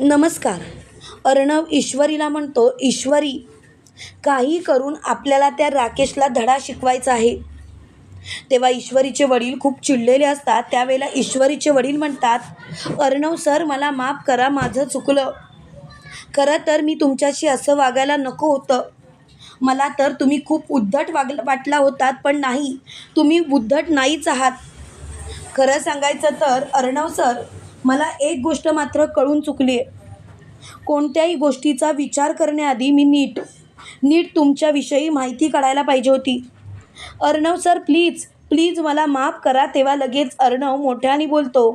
नमस्कार. अर्णव ईश्वरीला म्हणतो ईश्वरी काही करून आपल्याला त्या राकेशला धडा शिकवायचा आहे. तेव्हा ईश्वरीचे वडील खूप चिडलेले असतात. त्यावेळेला ईश्वरीचे वडील म्हणतात अर्णव सर मला माफ करा माझं चुकलं. खरं तर मी तुमच्याशी असं वागायला नको होतं. मला तर तुम्ही खूप उद्धट वाग वाटला होतात पण नाही तुम्ही उद्धट नाहीच आहात. खरं सांगायचं तर अर्णव सर मला एक गोष्ट मात्र कळून चुकली. आहे कोणत्याही गोष्टीचा विचार करण्याआधी मी नीट नीट तुमच्याविषयी माहिती काढायला पाहिजे होती. अर्णव सर प्लीज प्लीज मला माफ करा तेव्हा लगेच अर्णव मोठ्याने बोलतो.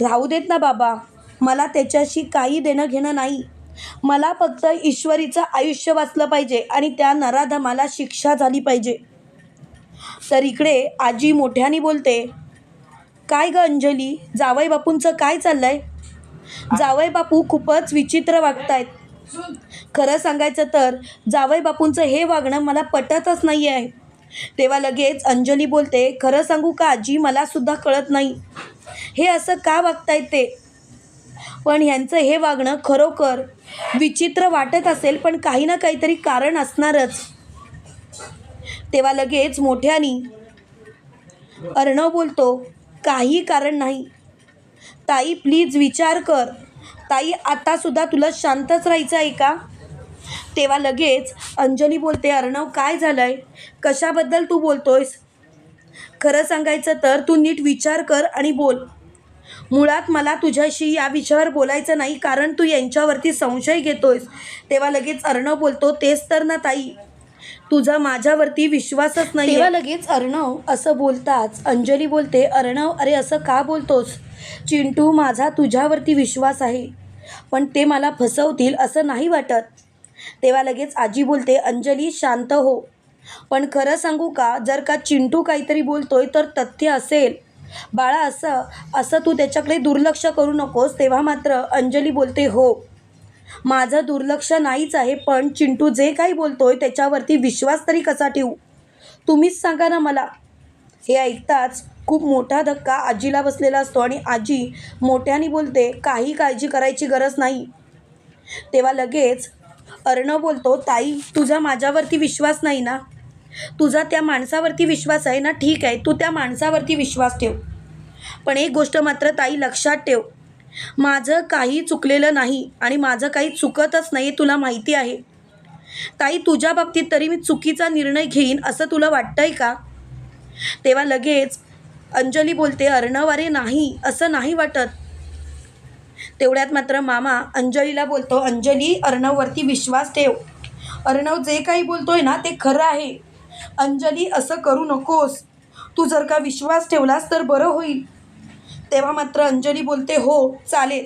राहू देत ना बाबा मला त्याच्याशी काही देणं घेणं नाही. मला फक्त ईश्वरीचं आयुष्य वाचलं पाहिजे आणि त्या नराधमाला शिक्षा झाली पाहिजे. तर इकडे आजी मोठ्याने बोलते काय ग अंजली? जावई बापूंचं काय चाललंय? जावई बापू खूपच विचित्र वागतायत. खरं सांगायचं तर जावई बापूंचं हे वागणं मला पटतच नाही आहे तेव्हा लगेच अंजली बोलते खरं सांगू का आजी? मलासुद्धा कळत नाही. हे असं का वागतायत ते? पण ह्यांचं हे वागणं खरोखर विचित्र वाटत असेल पण काही ना काहीतरी कारण असणारच. तेव्हा लगेच मोठ्यानी अर्णव बोलतो काही कारण नाही. ताई प्लीज विचार कर. ताई आतासुद्धा तुला शांतच राहायचं आहे का? तेव्हा लगेच अंजली बोलते अर्णव काय झालं आहे कशाबद्दल तू बोलतोयस? खरं सांगायचं तर तू नीट विचार कर आणि बोल. मुळात मला तुझ्याशी या विषयावर बोलायचं नाही कारण तू यांच्यावरती संशय घेतोयस. तेव्हा लगेच अर्णव बोलतो तेच तर ना ताई. तुझा माझ्यावरती विश्वासच नाही तेव्हा लगेच अर्णव असं बोलताच अंजली बोलते अर्णव अरे असं का बोलतोस? चिंटू माझा तुझ्यावरती विश्वास आहे पण ते मला फसवतील असं नाही वाटत. तेव्हा लगेच आजी बोलते अंजली शांत हो. पण खरं सांगू का जर का चिंटू काहीतरी बोलतोय तर तथ्य असेल. बाळा असं असं तू त्याच्याकडे दुर्लक्ष करू नकोस. तेव्हा मात्र अंजली बोलते हो. माझं दुर्लक्ष नाहीच आहे पण चिंटू जे काही बोलतोय त्याच्यावरती विश्वास तरी कसा ठेवू? तुम्हीच सांगा ना मला. हे ऐकताच खूप मोठा धक्का आजीला बसलेला असतो आणि आजी मोठ्याने बोलते काही काळजी करायची गरज नाही. तेव्हा लगेच अर्णव बोलतो ताई तुझा माझ्यावरती विश्वास नाही ना? तुझा त्या माणसावरती विश्वास आहे ना? ठीक आहे तू त्या माणसावरती विश्वास ठेव. पण एक गोष्ट मात्र ताई लक्षात ठेव माझं काही चुकलेलं नाही आणि माझं काही चुकतच नाही तुला माहिती आहे. ताई तुझ्या बाबतीत तरी मी चुकीचा निर्णय घेईन असं तुला वाटतंय का? तेव्हा लगेच अंजली बोलते अर्णव अरे नाही असं नाही वाटत. तेवढ्यात मात्र मामा अंजलीला बोलतो अंजली अर्णववरती विश्वास ठेव. अर्णव जे काही बोलतोय ना ते खरं आहे. अंजली असं करू नकोस. तू जर का विश्वास ठेवलास तर बरं होईल. तेव्हा मात्र अंजली बोलते हो चालेल.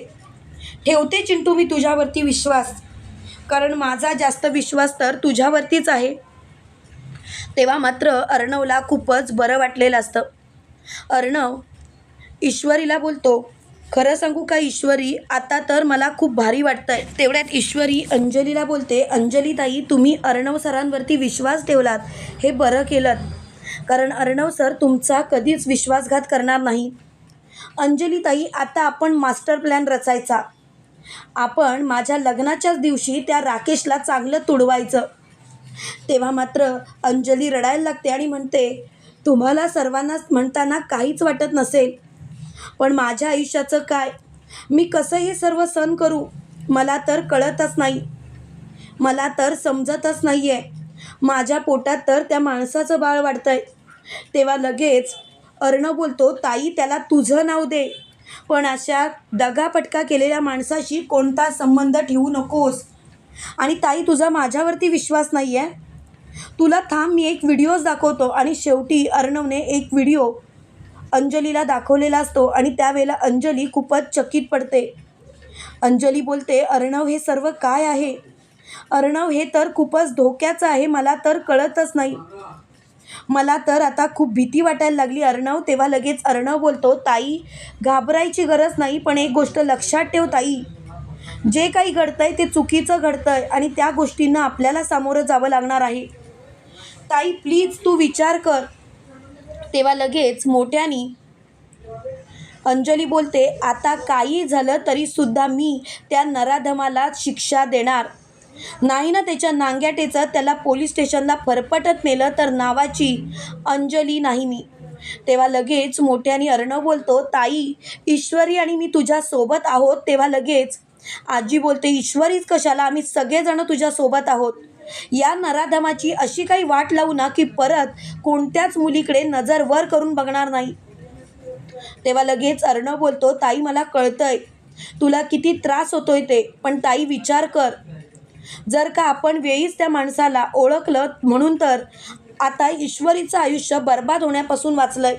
ठेवते चिंटू मी तुझ्यावरती विश्वास. कारण माझा जास्त विश्वास तर तुझ्यावरतीच आहे. तेव्हा मात्र अर्णवला खूपच बरं वाटलेलं असतं. अर्णव ईश्वरीला बोलतो. खरं सांगू का ईश्वरी? आता तर मला खूप भारी वाटतं आहे तेवढ्यात ईश्वरी अंजलीला बोलते अंजली ताई तुम्ही अर्णव सरांवरती विश्वास ठेवलात. हे बरं केलं कारण अर्णव सर तुमचा कधीच विश्वासघात करणार नाही. अंजलीताई आता आपण मास्टर प्लॅन रचायचा. आपण माझ्या लग्नाच्याच दिवशी त्या राकेशला चांगलं तुडवायचं. तेव्हा मात्र अंजली रडायला लागते आणि म्हणते तुम्हाला सर्वांनाच म्हणताना काहीच वाटत नसेल. पण माझ्या आयुष्याचं काय? मी कसं हे सर्व सण करू? मला तर कळतच नाही. मला तर समजतच नाही आहे माझ्या पोटात तर त्या माणसाचं बाळ वाढतंय. तेव्हा लगेच अर्ण बोलतो ताई त्याला तुझं नाव दे. पण अशा दगापटका केलेल्या माणसाशी कोणता संबंध ठेवू नकोस. आणि ताई तुझा माझ्यावरती विश्वास नाही आहे तुला थांब मी एक व्हिडिओज दाखवतो आणि शेवटी अर्णवने एक व्हिडिओ अंजलीला दाखवलेला असतो आणि त्यावेळेला अंजली खूपच चकित पडते. अंजली बोलते अर्णव हे सर्व काय आहे? अर्णव हे तर खूपच धोक्याचं आहे मला तर कळतच नाही. मला तर आता खूप भीती वाटायला लागली. अर्णव तेव्हा लगेच अर्णव बोलतो ताई घाबरायची गरज नाही पण एक गोष्ट लक्षात ठेव ताई. जे काही घडतंय ते चुकीचं घडतंय आणि त्या गोष्टींना आपल्याला सामोरं जावं लागणार आहे. ताई प्लीज तू विचार कर. तेव्हा लगेच मोठ्यानी अंजली बोलते आता काही झालं तरीसुद्धा मी त्या नराधमाला शिक्षा देणार. नाही ना त्याच्या नांग्याटेचं त्याला पोलीस स्टेशनला फरफटत नेलं तर नावाची अंजली नाही मी. तेव्हा लगेच मोठ्याने अर्णव बोलतो ताई ईश्वरी आणि मी तुझ्या सोबत आहोत. तेव्हा लगेच आजी बोलते ईश्वरीच कशाला? आम्ही सगळेजण तुझ्या सोबत आहोत. या नराधमाची अशी काही वाट लावू ना की परत कोणत्याच मुलीकडे नजर वर करून बघणार नाही. तेव्हा लगेच अर्णव बोलतो ताई मला कळतंय. तुला किती त्रास होतोय ते पण ताई विचार कर. जर का आपण वेळीच त्या माणसाला ओळखलं म्हणून तर आता ईश्वरीचं आयुष्य बर्बाद होण्यापासून वाचलंय.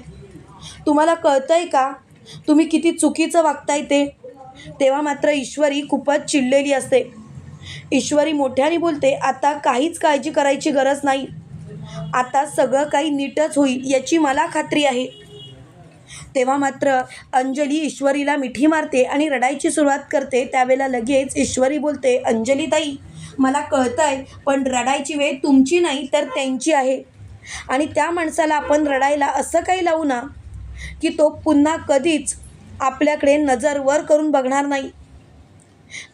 तुम्हाला कळतंय का? तुम्ही किती चुकीचं वागताय ते? तेव्हा मात्र ईश्वरी खूपच चिडलेली असते. ईश्वरी मोठ्याने बोलते आता काहीच काळजी करायची गरज नाही. आता सगळं काही नीटच होईल याची मला खात्री आहे. तेव्हा मात्र अंजली ईश्वरीला मिठी मारते आणि रडायची सुरुवात करते. त्यावेळेला लगेच ईश्वरी बोलते अंजली ताई मला कळतं आहे पण रडायची वेळ तुमची नाही तर त्यांची आहे. आणि त्या माणसाला आपण रडायला असं काही लावू ना की तो पुन्हा कधीच आपल्याकडे नजर वर करून बघणार नाही.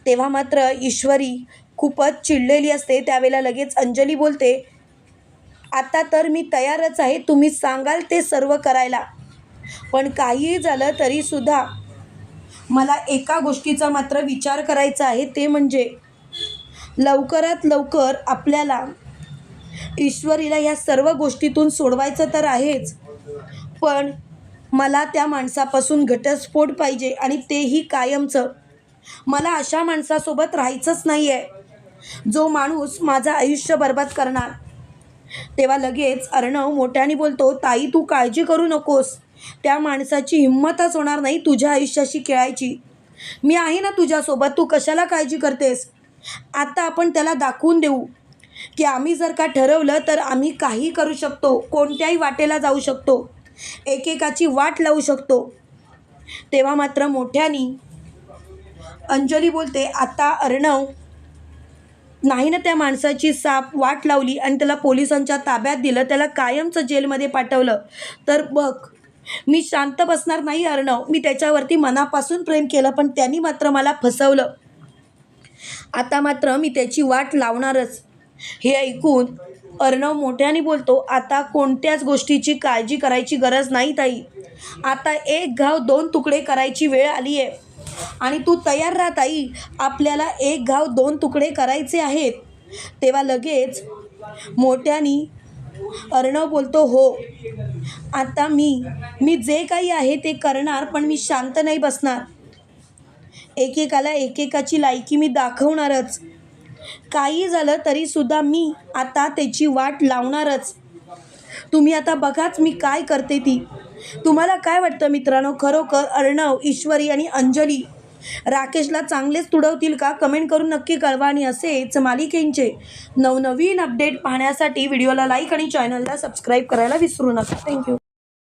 तेव्हा मात्र ईश्वरी खूपच चिडलेली असते त्यावेळेला लगेच अंजली बोलते आता तर मी तयारच आहे तुम्ही सांगाल ते सर्व करायला. पण काहीही झालं तरीसुद्धा मला एका गोष्टीचा मात्र विचार करायचा आहे ते म्हणजे लवकरात लवकर आपल्याला ईश्वरीला या सर्व गोष्टीतून सोडवायचं तर आहेच. पण मला त्या माणसापासून घटस्फोट पाहिजे आणि तेही कायमचं. मला अशा माणसासोबत राहायचंच नाही आहे जो माणूस माझं आयुष्य बर्बाद करणार. तेव्हा लगेच अर्णव मोठ्याने बोलतो ताई तू काळजी करू नकोस. त्या माणसाची हिंमतच होणार नाही तुझ्या आयुष्याशी खेळायची. मी आहे ना तुझ्यासोबत. तू कशाला काळजी करतेस? आता आपण त्याला दाखवून देऊ. की आम्ही जर का ठरवलं तर आम्ही काही करू शकतो कोणत्याही वाटेला जाऊ शकतो एकेकाची वाट लावू शकतो. तेव्हा मात्र मोठ्यानी अंजली बोलते आता अर्णव नाही ना त्या माणसाची साप वाट लावली आणि त्याला पोलिसांच्या ताब्यात दिलं त्याला कायमचं जेलमध्ये पाठवलं. तर बघ मी शांत बसणार नाही अर्णव. मी त्याच्यावरती मनापासून प्रेम केलं पण त्यांनी मात्र मला फसवलं. आता मात्र मी त्याची वाट लावणारच. हे ऐकून अर्णव मोठ्याने बोलतो आता कोणत्याच गोष्टीची काळजी करायची गरज नाही ताई. आता एक घाव दोन तुकडे करायची वेळ आली आहे आणि तू तयार राहा ताई. आपल्याला एक घाव दोन तुकडे करायचे आहेत. तेव्हा लगेच मोठ्यानी अर्णव बोलतो हो. आता मी मी जे काही आहे ते करणार पण मी शांत नाही बसणार. एकेकाला एकेकाची लायकी मी दाखवणारच. काही झालं तरीसुद्धा मी आता त्याची वाट लावणारच. तुम्ही आता बघाच मी काय करते ती. तुम्हाला काय वाटतं मित्रांनो? खरोखर अर्णव ईश्वरी आणि अंजली राकेशला चांगलेच तुडवतील का? कमेंट करून नक्की कळवा आणि असेच मालिकेंचे नवनवीन अपडेट पाहण्यासाठी व्हिडिओला लाईक आणि चॅनलला सबस्क्राईब करायला विसरू नका. थँक्यू.